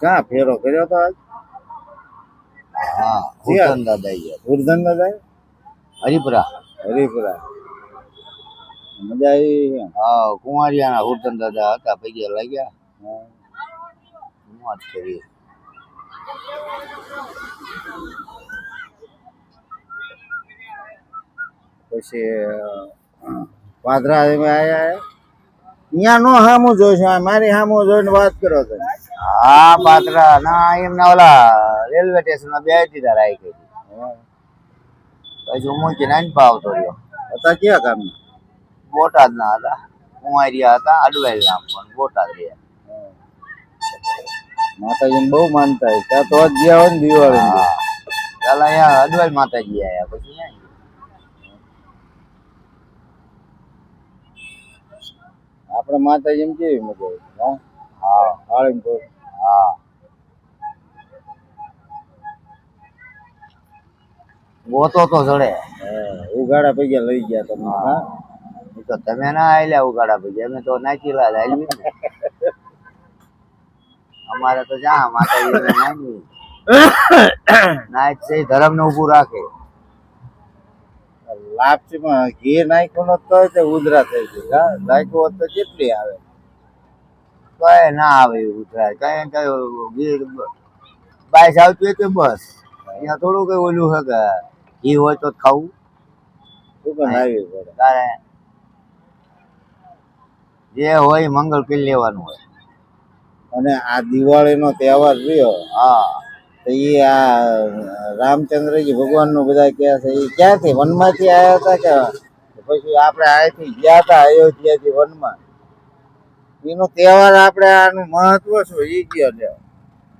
ક્યાં ફેરો કર્યો તો આજ હા જ્યાં? હુસન દાદા ગયા ગુરધન દાદા હરિપુરા હરિપુરા મજા આવી છે? હા કુંવારિયાના હુસન દાદા હતા પૈકી લાગ્યા હા. મોજ કરી પછી અ, પાદરા આવ્યા અહીંયા નો હામું જોઈશું મારી હામું જોઈને વાત કરો તો હા પાત્રા ના એમના ઓલા રેલવે સ્ટેશનમાં બે દીધા ગઈ પછી હું મૂકી નાઈ પાવતો રહ્યો. હતા ક્યાં કામ બોટાદ ના હતા. કુંવારિયા હતા અડવાઈ નામ પણ બોટાદ રહ્યા. માતાજીને બહુ માનતા હોય. ત્યાં તો જ ગયા હોય ને દિવાળી ચાલ અહીંયા અડવાઈ માતાજી આયા પછી અહીંયા આપણે માતાજી એમ કેવી મજા આવી હા? હા. આળંગપુર હા. ગોતો તો જડે. હા, ઉઘાડા પૈયા લઈ ગયા તમે હા. તો તમે ના આયલા ઉગાડા પછી અમે તો નાખીલા હાલવી અમારે તો જા માતાજી નાખવી નાચ છે ધર્મ ને ઉભું રાખે. લાપસીમાં ઘી નાખ્યું નતું તો ઉધરા થઈ ગઈ હા નાખ્યું હોત તો કેટલી આવે? કઈ ના આવે ઉધરા. કઈ કઈ ઘી બાઈસ આવતી હોય તો બસ. અહીંયા થોડું કઈ ઓલું છે કે ઘી હોય તો ખાવું. શું પણ આવી પડે. તારે જે હોય મંગળ કરી લેવાનું હોય. અને આ દિવાળીનો તહેવાર રહ્યો. હા. તો એ આ રામચંદ્રજી ભગવાનનું બધા કહે છે એ ક્યાંથી? વનમાંથી આવ્યા હતા કે પછી આપણે અહીંથી ગયા હતા અયોધ્યાથી વનમાં? એનો તહેવાર આપણે આનું મહત્વ શું? એ કયો છે?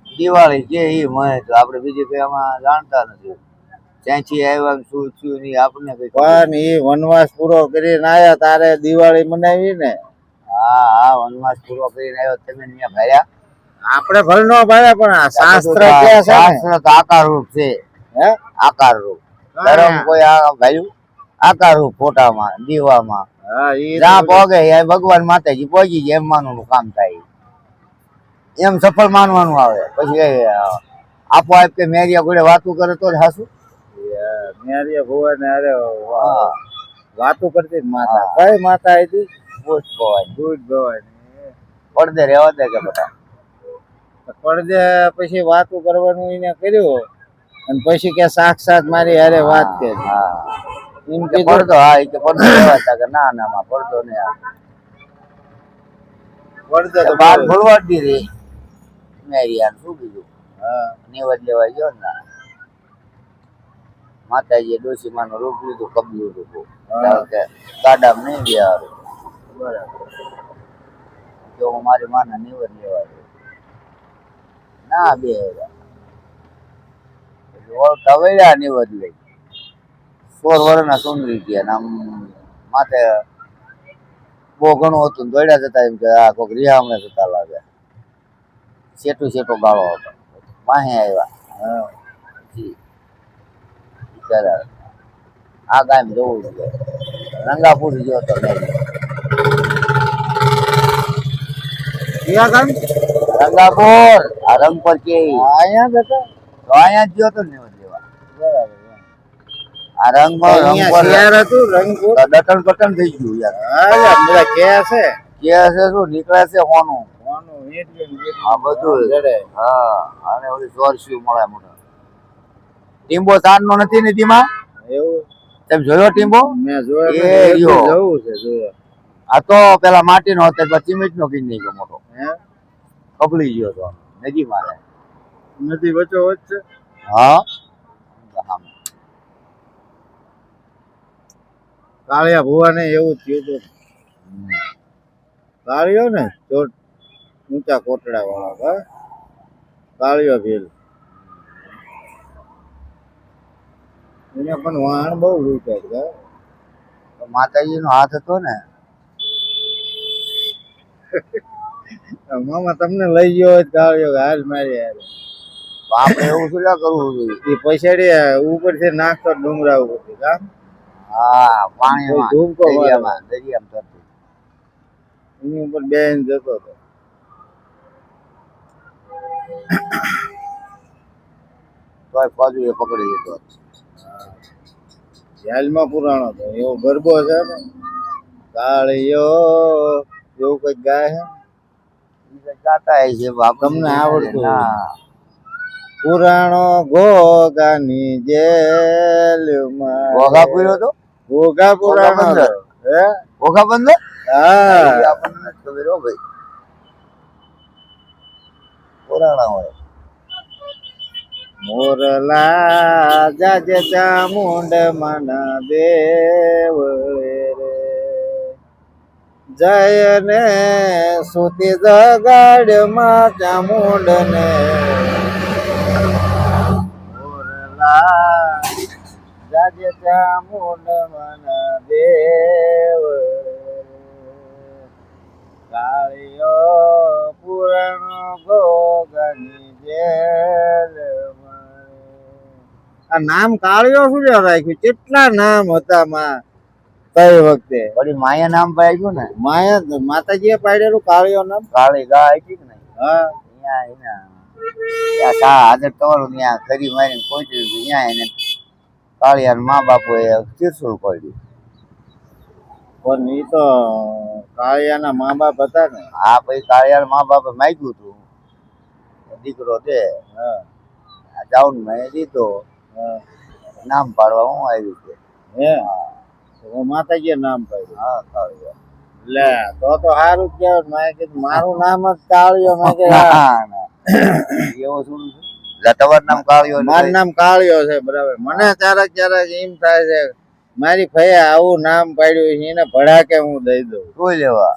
દિવાળી જે એ મહત્વ આપણે બીજું કઈ આમાં જાણતા નથી. ત્યાંથી આવ્યા ને શું થયું નહીં આપણને કઈ પણ એ વનવાસ પૂરો કરીને આયા તારે દિવાળી મનાવી ને હા હા વનવાસ પૂરો કરીને આવ્યો તમે ત્યાં ભર્યા આપણે ભલ નો ભાડે પણ શાસ્ત્ર કે છે શાસ્ત્ર તો આકાર રૂપ છે. હે? આકાર રૂપ ધર્મ કોઈ આ ભાઈ આકાર રૂપ ફોટામાં દીવામાં. જ્યાં પોગે ભગવાન માતાજી પહોંચી જાય એમ માનવાનું કામ થાય. એમ સફળ માનવાનું આવે. પછી આપો આપ કે મેરિયા જોડે વાતું કરે તો હાસું. મેરિયા ભુવન અરે હા. વાતો કરતી માતા. કઈ માતા હતી પૂછ ભવાની દૂધ ભવાની પડદે રહેવા દે કે બધા. પડદે પછી વાતો કરવાનું એને કર્યું અને પછી કે સાક્ષાત મારી હારે વાત હા એમ કે કીધું પડદો હા એ કે પડદો રહેવા કે ના ના માં પડદો ને પડદે તો બાર બહુ. ફોરવર્ડ દીધી. મેરિયા શું કીધું? હા. નિવડ લેવા ગયો ને માતાજીએ ડોસી માનું રૂપ લીધું કબલું રૂપ કે ગાડામાં નહીં ગયા બરાબર. જો હું મારી માના નિવડ લેવા ગયો. ના બે હજાર. વળ્યા નિવડ લઈ સોળ વર્ષના સુંદરી ગયા ને આમ માથે બહુ ઘણું હતું ને દોડ્યા જતા એમ કે આ કોઈક રિહામણે જતા લાગે. સેટું સેટો ગાળો હતો. માહે આવ્યા. જી. આ ગામ જવું છે. રંગાપુર ગયો તો મેં ગામ? રંગાપુર રંગપર કે અહીંયા જ તો અહીંયા જ તો ને લેવા આ રંગ રંગપર શિયાળ હતું રંગપુર. થઈ ગયું યાર. હા કે છે. કે છે શું? નીકળે છે હોનું. કોનું ને બધું. હા અને ઓલી ચોરસ્યું મળે મોટા ટીમ્બો તાર નો નથી ને તેમાં એવું. તમે જોયો ટીમ્બો મેં જોયો. જવું છે જોયો. આ તો પેલા માટીનો હતો પછી સિમેન્ટ નો કીધી ગયો મોટો. હે? કપડી ગયો તો નદી મારે નદી વચ્ચો વચ્ચે? હા. કાળિયા ભુવાને એવું થયું હતું કાળિયો ને? ચોટ ઊંચા કોટડા વાળા હા કાળિયો ભીલ. એને પણ વાણ બહુ લૂંટ્યા છે માતાજી નો હાથ હતો ને. મામા તમને લઈ ગયો તો હાલ મારી હાલ એવું શું કરવું જોઈએ એ પછાડી ઉપરથી નાખતો ડુંગરા ઉપરથી કા હા પાણીમાં ધૂમકો દરિયામાં દરિયામાં તરતું એની ઉપર બેન જતો હતો. તોય બાજુ એ પકડી લીધો. જેલમાં પુરાણો તો એવો ગરબો છે કાળિયો એવું કંઈક ગાય છે? ગાતા હશે, આપણને તમને આવડતું હોય. ના. પુરાણો ગોગાની જેલમાં ઘોઘા પૂર્યો તો ઘોઘા પુરાણો ઘોઘા બંદર. હે ઘોઘા બંદર હા ઈ આપણને નથી ખબર હો ભાઈ પુરાણા હોય મોરલા જાજે ચામુંડ મન દેવ રે જય ને સુતી જગાડમાં ચામુંડ ને જાજે ચામુંડ મન દેવ. કાળિયો પુરાણ ગોગની જેલ આ નામ કાળિયો શું રાખ્યું કેટલા નામ હતા માં કઈ વખતે? વળી માયા નામ પાડ્યું ને. માયા માતાજીએ પાડેલું કાળીઓ નામ. કાળી ગા કે નહીં? હા. ત્યાં એના કા હાજર તમારું ત્યાં ખરી મારીને પહોંચ્યું. ત્યાં એને મા બાપોએ ત્રિશુલ પડ્યું. પણ ઈ તો કાળિયાના મા બાપ હતા ને. આ પછી કાળિયાર મા બાપે માગ્યું હતું. દીકરો છે. હા. જાઉન મેં દીધો. હા. નામ પાડવા હું આવ્યું છે. હે? તો માતાજીએ નામ પાડ્યું. હા કાળિયો. લે તો તો સારું જ કહેવાય. મેં કીધું મારું નામ જ કાળિયો. મેં કીધું. એવો શું છે? તમારું નામ કાળિયો મારું નામ કાળિયો છે બરાબર. મને ક્યારેક ક્યારેક એમ થાય છે મારી ફઈએ આવું નામ પાડ્યું છે એને ભડાકે હું દઈ દઉં. કોઈ લેવા.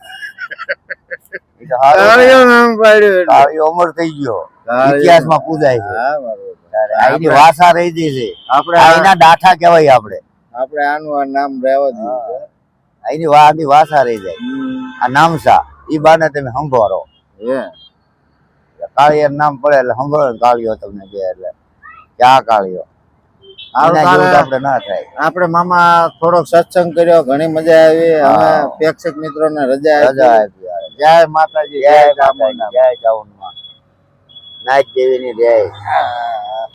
કાળિયો નામ પાડ્યું કાળિયો અમર થઈ ગયો. ઇતિહાસમાં પૂજાય છે. હા બરોબર. વાસા રહી ગઈ છે. આપણે આ આ- એના ડાઠા કહેવાય આપણે. આપણે આનું આ નામ રહેવા દીધું અહીંની વા આની વાસા રહી જાય. આ આ નામસા. ઈ બાને તમે સંભાળો. હે. કાળિયા નામ પડે એટલે સંભાળો ને કાળિયો તમને કે એટલે. કે આ કાળિયો. આપણે ના થાય. આપણે મામા થોડોક સત્સંગ કર્યો ઘણી મજા આવી. હા. પ્રેક્ષક મિત્રોને રજા રજા આપી જય માતાજી જય જય ચામુંડા જય ચામુંડા જય.